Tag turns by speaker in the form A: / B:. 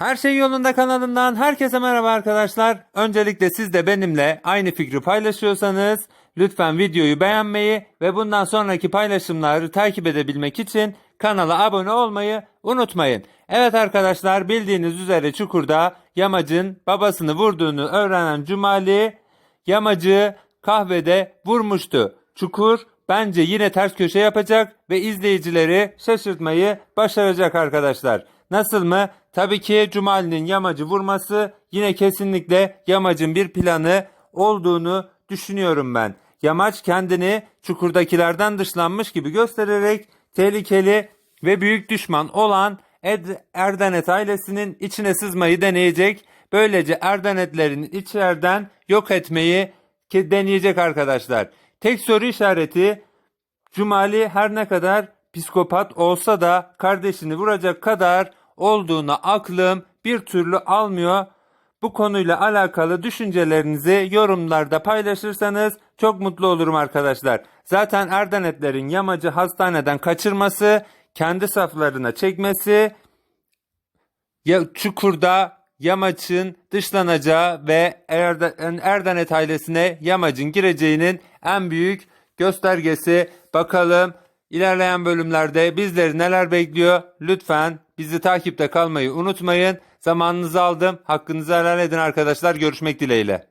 A: Her şey yolunda kanalından herkese merhaba arkadaşlar. Öncelikle siz de benimle aynı fikri paylaşıyorsanız lütfen videoyu beğenmeyi ve bundan sonraki paylaşımları takip edebilmek için kanala abone olmayı unutmayın. Evet arkadaşlar bildiğiniz üzere Çukur'da Yamacın babasını vurduğunu öğrenen Cumali Yamacı kahvede vurmuştu. Çukur bence yine ters köşe yapacak ve izleyicileri şaşırtmayı başaracak arkadaşlar. Nasıl mı? Tabii ki Cumali'nin yamacı vurması yine kesinlikle yamacın bir planı olduğunu düşünüyorum ben. Yamaç kendini çukurdakilerden dışlanmış gibi göstererek tehlikeli ve büyük düşman olan Ed Erdenet ailesinin içine sızmayı deneyecek. Böylece Erdenetlerin içeriden yok etmeyi deneyecek arkadaşlar. Tek soru işareti Cumali her ne kadar psikopat olsa da kardeşini vuracak kadar olduğuna aklım bir türlü almıyor. Bu konuyla alakalı düşüncelerinizi yorumlarda paylaşırsanız çok mutlu olurum arkadaşlar. Zaten Erdenetlerin yamacı hastaneden kaçırması, kendi saflarına çekmesi, ya Çukur'da Yamaç'ın dışlanacağı ve Erden, Erdenet ailesine Yamaç'ın gireceğinin en büyük göstergesi. Bakalım ilerleyen bölümlerde bizleri neler bekliyor? Lütfen bizi takipte kalmayı unutmayın. Zamanınızı aldım. Hakkınızı helal edin arkadaşlar. Görüşmek dileğiyle.